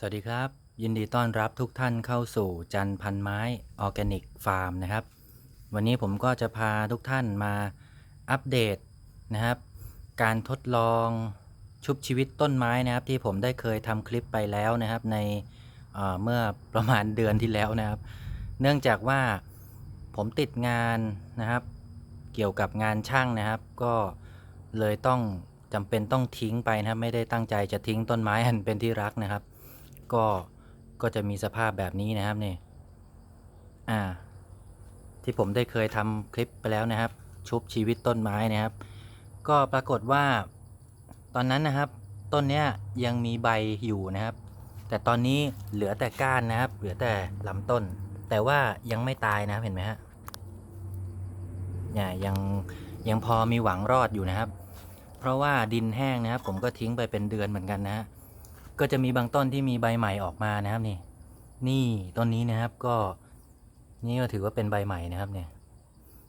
สวัสดีครับ ยินดีต้อนรับทุกท่านเข้าสู่จันพันไม้ออร์แกนิกฟาร์มนะครับ วันนี้ผมก็จะพาทุกท่านมาอัปเดตนะครับ การทดลองชุบชีวิตต้นไม้นะครับ ที่ผมได้เคยทำคลิปไปแล้วนะครับ ในเเมื่อประมาณเดือนที่แล้วนะครับ เนื่องจากว่าผมติดงานนะครับ เกี่ยวกับงานช่างนะครับ ก็เลยต้องจำเป็นต้องทิ้งไปนะครับ ไม่ได้ตั้งใจจะทิ้งต้นไม้อันเป็นที่รักนะครับ ก็ก็จะมีสภาพแบบนี้นะครับนี่อ่า ที่ผมได้เคยทำคลิปไปแล้วนะครับ ชุบชีวิตต้นไม้นะครับ ก็ปรากฏว่า ตอนนั้นนะครับ ต้นเนี้ยยังมีใบอยู่นะครับ แต่ตอนนี้เหลือแต่ก้านนะครับ เหลือแต่ลำต้น แต่ว่ายังไม่ตายนะครับเห็นไหมฮะเนี่ยยังยังพอมีหวังรอดอยู่นะครับ เพราะว่าดินแห้งนะครับ ผมก็ทิ้งไปเป็นเดือนเหมือนกันนะฮะ ก็จะมีบางต้นที่มีใบใหม่ออกมานะครับนี่ นี่ต้นนี้นะครับก็ นี่ก็ถือว่าเป็นใบใหม่นะครับเนี่ย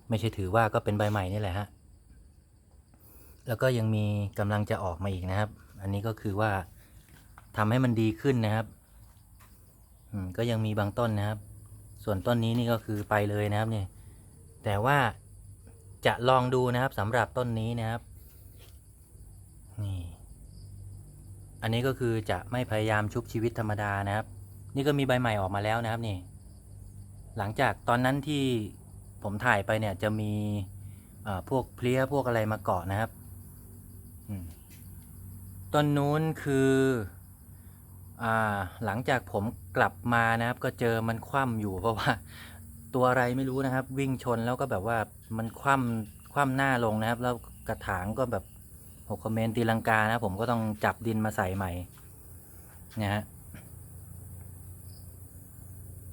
ไม่ใช่ถือว่าก็เป็นใบใหม่นี่แหละฮะแล้วก็ยังมีกำลังจะออกมาอีกนะครับ อันนี้ก็คือว่าทำให้มันดีขึ้นนะครับอืมก็ยังมีบางต้นนะครับ ส่วนต้นนี้นี่ก็คือไปเลยนะครับเนี่ยแต่ว่าจะลองดูนะครับสำหรับต้นนี้นะครับ นี่ อันนี้ก็คือจะไม่พยายามชุบชีวิตธรรมดานะครับ นี่ก็มีใบใหม่ออกมาแล้วนะครับนี่ หลังจากตอนนั้นที่ผมถ่ายไปเนี่ยจะมีพวกเพลี้ยพวกอะไรมาเกาะนะครับต้นนู้นคืออหลังจากผมกลับมานะครับ ก็เจอมันคว่ำอยู่เพราะว่า ตัวอะไรไม่รู้นะครับ วิ่งชนแล้วก็แบบว่ามันคว่ำคว่ำหน้าลงนะครับ แล้วกระถางก็แบบ หกคอมเมนต์ตีลังกานะผมก็ต้องจับดินมาใส่ใหม่นะฮะ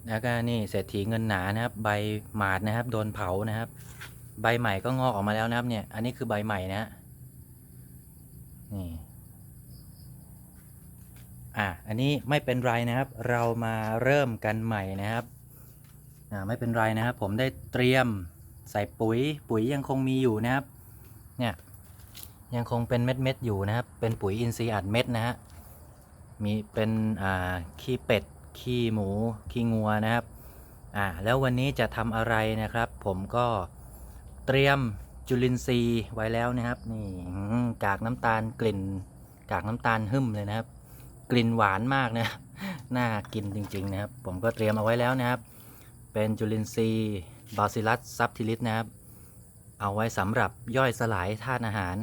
แล้วก็นี่เศรษฐีเงินหนานะครับ ใบหมาดนะครับโดนเผานะครับ ใบใหม่ก็งอกออกมาแล้วนะครับเนี่ย อันนี้คือใบใหม่นะฮะนี่อะอันนี้ไม่เป็นไรนะครับ เรามาเริ่มกันใหม่นะครับอ่าไม่เป็นไรนะครับ ผมได้เตรียมใส่ปุ๋ยปุ๋ยยังคงมีอยู่นะครับ เนี่ย ยังคงเป็นเม็ดเม็ดๆอยู่นะครับ เป็นปุ๋ยอินทรีย์อัดเม็ดนะฮะ มีเป็นอ่าขี้เป็ด ขี้หมู ขี้งัวนะครับ อ่า แล้ววันนี้จะทำอะไรนะครับ ผมก็เตรียมจุลินทรีย์ไว้แล้วนะครับ นี่กากน้ำตาลกลิ่น กากน้ำตาลหึ่มเลยนะครับ กลิ่นหวานมากนะ น่ากินจริง ๆ นะครับ ผมก็เตรียมเอาไว้แล้วนะครับ เป็นจุลินทรีย์บาซิลัสซับทิลิสนะครับ เอาไว้สำหรับย่อยสลายธาตุอาหาร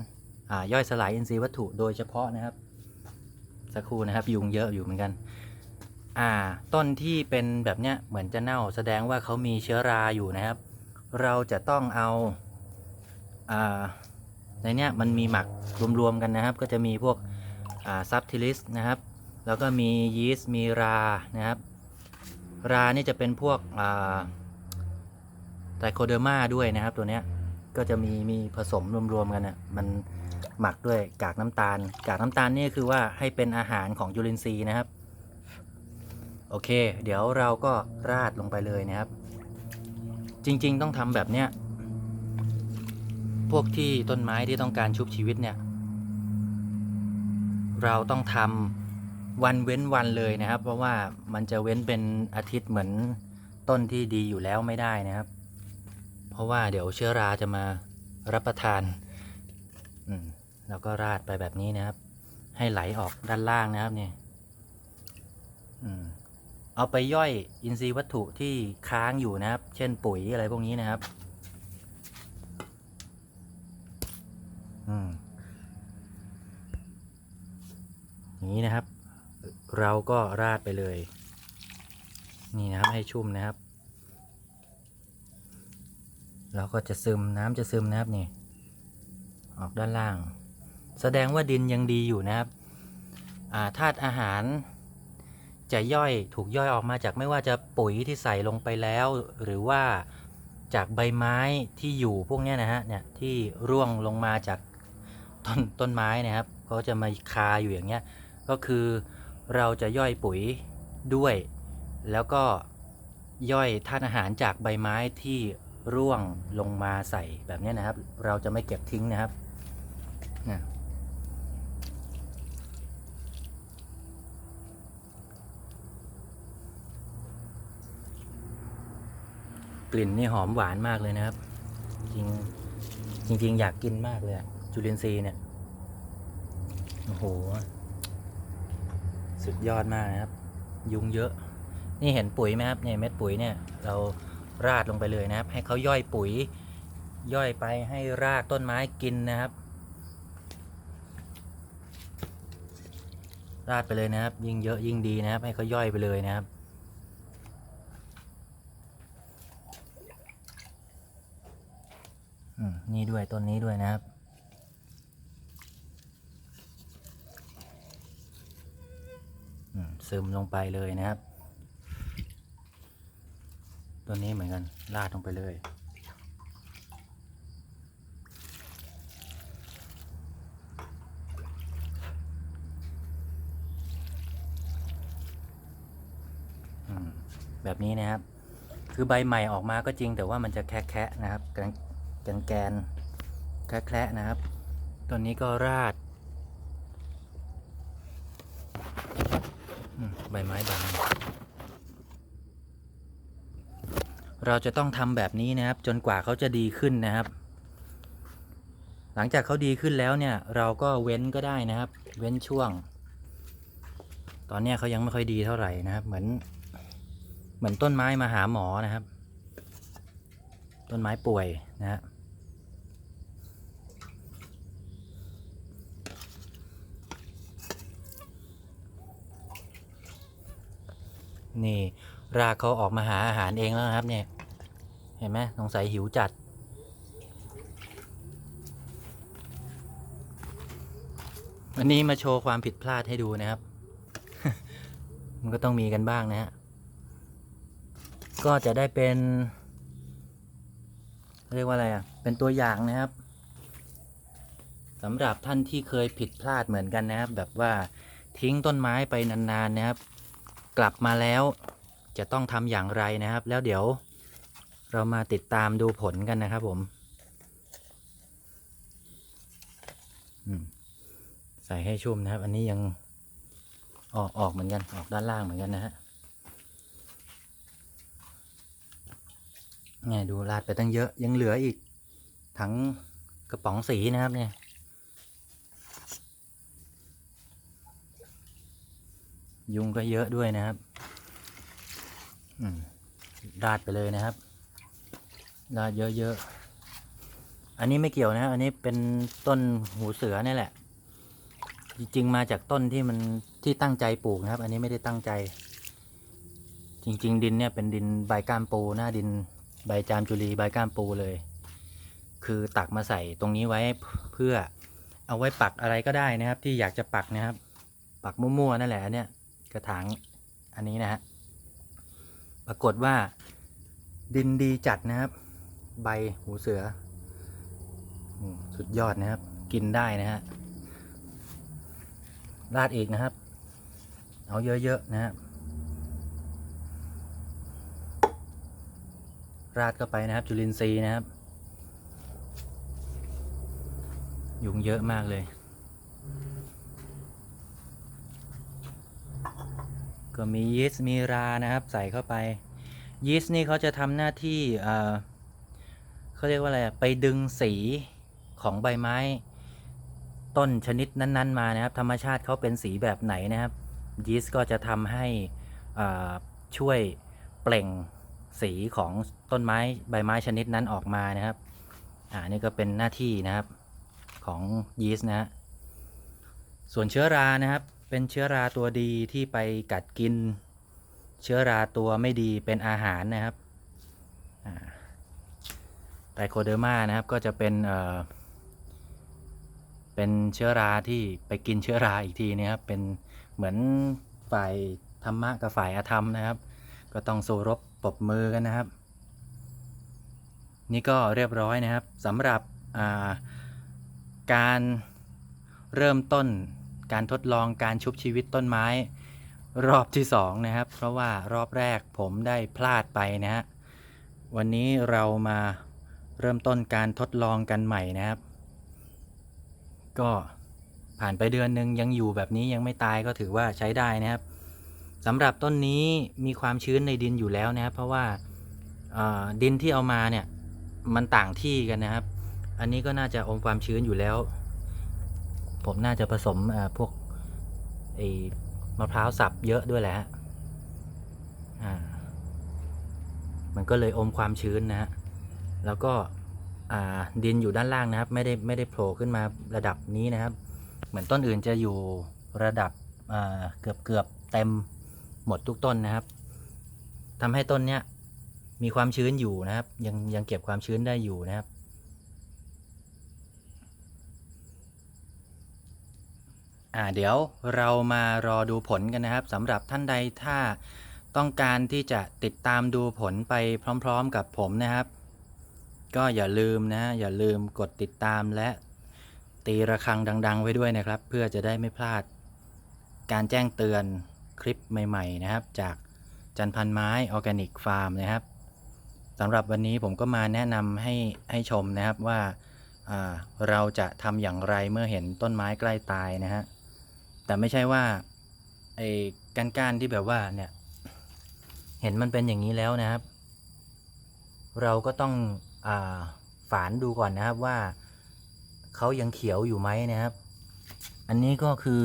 ย่อยสลายอินทรีย์วัตถุโดยเฉพาะนะครับ สักครู่นะครับ ยุงเยอะอยู่เหมือนกัน อ่า ต้นที่เป็นแบบเนี้ยเหมือนจะเน่าแสดงว่าเขามีเชื้อราอยู่นะครับ เราจะต้องเอาอ่าในเนี้ยมันมีหมักรวมๆกันนะครับ ก็จะมีพวกอ่าซับทิลิสนะครับ แล้วก็มียีสต์มีรานะครับ รานี่จะเป็นพวกอ่าไตโคเดอร์มาด้วยนะครับตัวเนี้ย ก็จะมีมีผสมรวมๆกันนะมันหมักด้วยกากน้ำตาล กากน้ำตาลนี่คือว่าให้เป็นอาหารของจุลินทรีนะครับ โอเค เดี๋ยวเราก็ราดลงไปเลยนะครับ จริง ๆ ต้องทำแบบเนี้ยพวกที่ต้นไม้ที่ต้องการชุบชีวิตเนี่ย เราต้องทำวันเว้นวันเลยนะครับ เพราะว่ามันจะเว้นเป็นอาทิตย์เหมือนต้นที่ดีอยู่แล้วไม่ได้นะครับ เพราะว่าเดี๋ยวเชื้อราจะมารับประทานอืมแล้วก็ราดไปแบบนี้นะครับ ให้ไหลออกด้านล่างนะครับเนี่ยอืมเอาไปย่อยอินทรีย์วัตถุที่ค้างอยู่นะครับ เช่นปุ๋ยอะไรพวกนี้นะครับอืมอย่างนี้นะครับ เราก็ราดไปเลย นี่นะครับให้ชุ่มนะครับ เราก็จะซึมน้ำจะซึมนะครับนี่ ออกด้านล่าง แสดงว่าดินยังดีอยู่นะครับธาตุอาหารจะย่อยถูกย่อยออกมาจากไม่ว่าจะปุ๋ยที่ใส่ลงไปแล้ว หรือว่าจากใบไม้ที่อยู่พวกนี้นะฮะเนี่ยที่ร่วงลงมาจากต้นต้นไม้นะครับก็จะมาคาอยู่อย่างเงี้ยก็คือเราจะย่อยปุ๋ยด้วย แล้วก็ย่อยธาตุอาหารจากใบไม้ที่ ร่วงลงมาใส่แบบนี้นะครับ เราจะไม่เก็บทิ้งนะครับนะกลิ่นนี่หอมหวานมากเลยนะครับ จริงจริง ๆ อยากกินมากเลยจุลินทรีย์เนี่ยโอ้โห สุดยอดมากนะครับ ยุงเยอะ นี่เห็นปุ๋ยไหมครับเนี่ยเม็ดปุ๋ยเนี่ยเรา ราดลงไปเลยนะครับ ให้เขาย่อยปุ๋ย ย่อยไปให้รากต้นไม้กินนะครับ ราดไปเลยนะครับ ยิ่งเยอะยิ่งดีนะครับ ให้เขาย่อยไปเลยนะครับนี่ด้วยต้นนี้ด้วยนะครับซึมลงไปเลยนะครับ ตัวนี้เหมือนกันราดลงไปเลย แบบนี้นะครับ คือใบใหม่ออกมาก็จริงแต่ว่ามันจะแคะๆนะครับแกนแกนแกนแคะๆนะครับ ตัวนี้ก็ราดอืมใบไม้บาง เราจะต้องทำแบบนี้นะครับ จนกว่าเขาจะดีขึ้นนะครับ หลังจากเขาดีขึ้นแล้วเนี่ย เราก็เว้นก็ได้นะครับ เว้นช่วง ตอนนี้เขายังไม่ค่อยดีเท่าไหร่นะครับ เหมือนเหมือนต้นไม้มาหาหมอนะครับ ต้นไม้ป่วยนะฮะ นี่ รากเขาออกมาหาอาหารเองแล้วนะครับ เนี่ย เห็นไหมสงสัยหิวจัด วันนี้มาโชว์ความผิดพลาดให้ดูนะครับ มันก็ต้องมีกันบ้างนะฮะ ก็จะได้เป็น เรียกว่าอะไรอะ เป็นตัวอย่างนะครับสำหรับท่านที่เคยผิดพลาดเหมือนกันนะครับ แบบว่าทิ้งต้นไม้ไปนานๆนะครับ กลับมาแล้วจะต้องทำอย่างไรนะครับ แล้วเดี๋ยวเรามาติดตามดูผลกันนะครับผมใส่ให้ชุ่มนะครับ อันนี้ยังออกออกเหมือนกันออกด้านล่างเหมือนกันนะฮะเนี่ยดูราดไปตั้งเยอะยังเหลืออีกถังกระป๋องสีนะครับเนี่ย ยุงก็เยอะด้วยนะครับอืมราดไปเลยนะครับราดเยอะๆ อันนี้ไม่เกี่ยวนะ อันนี้เป็นต้นหูเสือนี่แหละ จริงๆ มาจากต้นที่มันที่ตั้งใจปลูกนะครับ อันนี้ไม่ได้ตั้งใจ จริง ๆ ดินเนี่ยเป็นดินใบก้ามปูหน้าดินใบจามจุลีใบก้ามปูเลย คือตักมาใส่ตรงนี้ไว้เพื่อเอาไว้ปักอะไรก็ได้นะครับ ที่อยากจะปักนะครับ ปักมั่วๆนั่นแหละเนี่ย กระถางอันนี้นะฮะปรากฏว่าดินดีจัดนะครับ ใบหูเสือ สุดยอดนะครับ กินได้นะฮะราดอีกนะครับ เอาเยอะๆนะครับราดเข้าไปนะครับ จุลินทรีย์นะครับ ยุงเยอะมากเลย ก็มียีสต์มีรานะครับ ใส่เข้าไป ยีสต์นี่เขาจะทำหน้าที่เอ่อเขาเรียกว่าอะไรอะไปดึงสีของใบไม้ ต้นชนิดนั้น ๆ มานะครับ ธรรมชาติเขาเป็นสีแบบไหนนะครับ ยีสต์ก็จะทำให้อ่าช่วยเปล่งสีของต้นไม้ใบไม้ชนิดนั้นออกมานะครับ อ่านี่ก็เป็นหน้าที่นะครับของยีสต์นะฮะส่วนเชื้อรานะครับ เป็นเชื้อราตัวดีที่ไปกัดกิน เชื้อราตัวไม่ดีเป็นอาหารนะครับไตโคเดอร์มานะครับก็จะเป็นเอ่อเป็นเชื้อราที่ไปกินเชื้อราอีกทีนะครับเป็นเหมือนฝ่ายธรรมะกับฝ่ายอธรรมนะครับ ก็ต้องสู้รบปรบมือกันนะครับ นี่ก็เรียบร้อยนะครับสำหรับาการเริ่มต้น การทดลองการชุบชีวิตต้นไม้ รอบที่สองนะครับ เพราะว่ารอบแรกผมได้พลาดไปนะฮะวันนี้เรามาเริ่มต้นการทดลองกันใหม่นะครับ ก็ผ่านไปเดือนหนึ่งยังอยู่แบบนี้ยังไม่ตายก็ถือว่าใช้ได้นะครับสำหรับต้นนี้มีความชื้นในดินอยู่แล้วนะครับ เพราะว่าดินที่เอามาเนี่ยมันต่างที่กันนะครับ อันนี้ก็น่าจะอมความชื้นอยู่แล้ว ผมน่าจะผสมพวกไอ้มะพร้าวสับเยอะด้วยแหละฮะมันก็เลยอมความชื้นนะฮะ แล้วก็ดินอยู่ด้านล่างนะครับ ไม่ได้ไม่ได้โผล่ขึ้นมาระดับนี้นะครับ เหมือนต้นอื่นจะอยู่ระดับเกือบเกือบเต็มหมดทุกต้นนะครับทำให้ต้นเนี้ยมีความชื้นอยู่นะครับ ยังยังเก็บความชื้นได้อยู่นะครับ อ่าเดี๋ยวเรามารอดูผลกันนะครับสำหรับท่านใดถ้าต้องการที่จะติดตามดูผลไปพร้อมๆกับผมนะครับ ก็อย่าลืมนะอย่าลืมกดติดตามและตีระฆังดัง ๆ ไว้ด้วยนะครับ เพื่อจะได้ไม่พลาด การแจ้งเตือนคลิปใหม่ ๆ นะครับ จากจันพันไม้ออร์แกนิกฟาร์มนะครับสำหรับวันนี้ผมก็มาแนะนำให้ให้ชมนะครับว่าอ่าเราจะทำอย่างไรเมื่อเห็นต้นไม้ใกล้ตายนะฮะ แต่ไม่ใช่ว่าไอ้ก้านก้านๆที่แบบว่าเนี่ย เห็นมันเป็นอย่างนี้แล้วนะครับ เราก็ต้องอาฝานดูก่อนนะครับว่าเขายังเขียวอยู่ไหมนะครับ อันนี้ก็คือ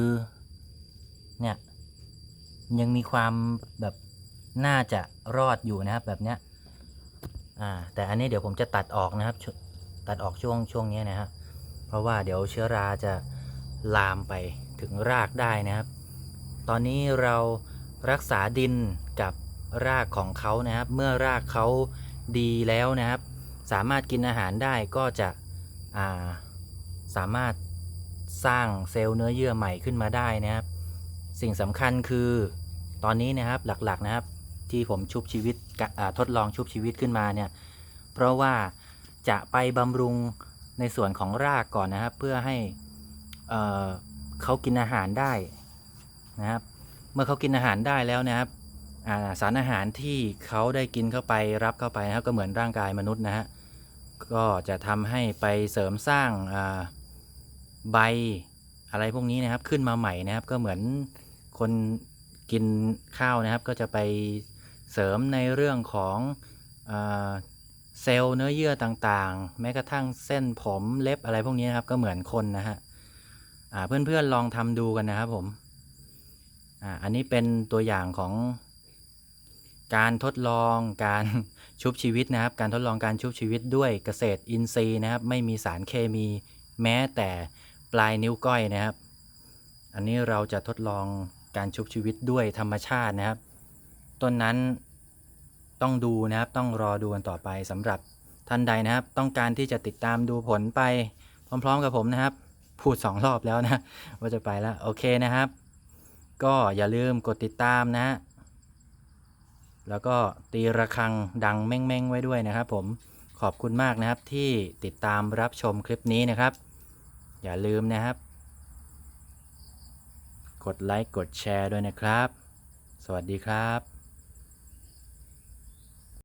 เนี่ย ยังมีความแบบน่าจะรอดอยู่นะครับ แบบเนี้ย อ่า แต่อันนี้เดี๋ยวผมจะตัดออกนะครับ ตัดออกช่วงช่วงนี้นะครับเพราะว่าเดี๋ยวเชื้อราจะลามไป ถึงรากได้นะครับ ตอนนี้เรารักษาดินกับรากของเขานะครับ เมื่อรากเขาดีแล้วนะครับ สามารถกินอาหารได้ก็จะาสามารถสร้างเซลล์เนื้อเยื่อใหม่ขึ้นมาได้นะครับ สิ่งสำคัญคือตอนนี้นะครับหลักๆนะครับ ที่ผมชุบชีวิตทดลองชุบชีวิตขึ้นมาเนี่ยเพราะว่าจะไปบำรุงในส่วนของรากก่อนนะครับ เพื่อให้ เขากินอาหารได้นะครับ เมื่อเขากินอาหารได้แล้วนะครับาสารอาหารที่เขาได้กินเข้าไปรับเข้าไปนะครับก็เหมือนร่างกายมนุษย์นะฮะก็จะทำให้ไปเสริมสร้างาใบอะไรพวกนี้นะครับขึ้นมาใหม่นะครับ ก็เหมือนคนกินข้าวนะครับ ก็จะไปเสริมในเรื่องของอเซลล์เนื้อเยื่อต่างๆ แม้กระทั่งเส้นผมเล็บอะไรพวกนี้นะครับก็เหมือนคนนะฮะ เพื่อนๆลองทำดูกันนะครับผมอ่าอันนี้เป็นตัวอย่างของการทดลองการชุบชีวิตนะครับ การทดลองการชุบชีวิตด้วยเกษตรอินทรีย์นะครับ ไม่มีสารเคมีแม้แต่ปลายนิ้วก้อยนะครับ อันนี้เราจะทดลองการชุบชีวิตด้วยธรรมชาตินะครับ ต้นนั้นต้องดูนะครับต้องรอดูกันต่อไปสำหรับท่านใดนะครับ ต้องการที่จะติดตามดูผลไปพร้อม ๆ กับผมนะครับ พูดสองรอบแล้วนะ ว่าจะไปแล้ว โอเคนะครับ ก็อย่าลืมกดติดตามนะ แล้วก็ตีระฆังดังเม้งๆ ไว้ด้วยนะครับผมขอบคุณมากนะครับที่ติดตามรับชมคลิปนี้นะครับ อย่าลืมนะครับ กดไลค์กดแชร์ด้วยนะครับ สวัสดีครับ